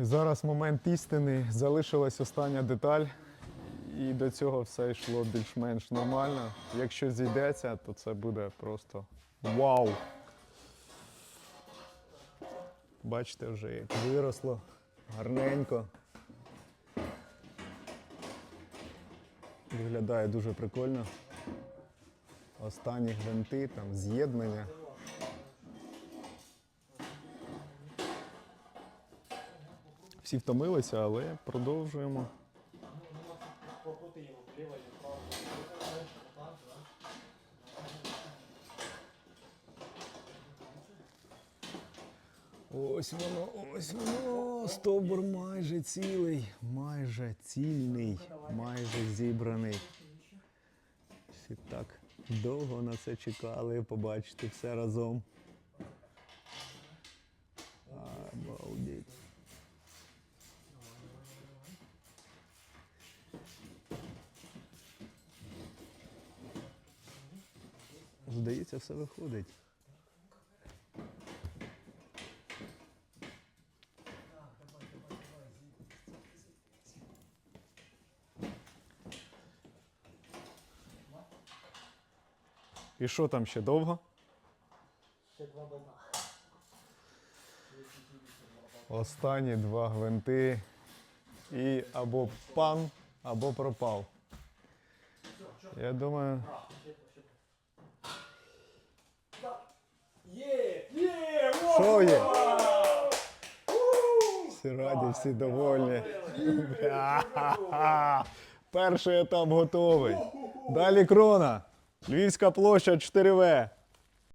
Зараз момент істини. Залишилась остання деталь. І до цього все йшло більш-менш нормально. Якщо зійдеться, то це буде просто вау! Бачите вже, як виросло гарненько. Виглядає дуже прикольно. Останні гвинти, там з'єднання. Всі втомилися, але продовжуємо. Ось воно, ось воно. Стовбур майже цілий, майже цільний, майже зібраний. Всі так довго на це чекали, побачити все разом. Здається, все виходить. І що там ще довго? Ще два болта. Останні два гвинти. І або пан, або пропав. Я думаю, Є! Є! що є? Всі раді, всі довольні. Перший етап готовий. Далі крона. Львівська площа 4В.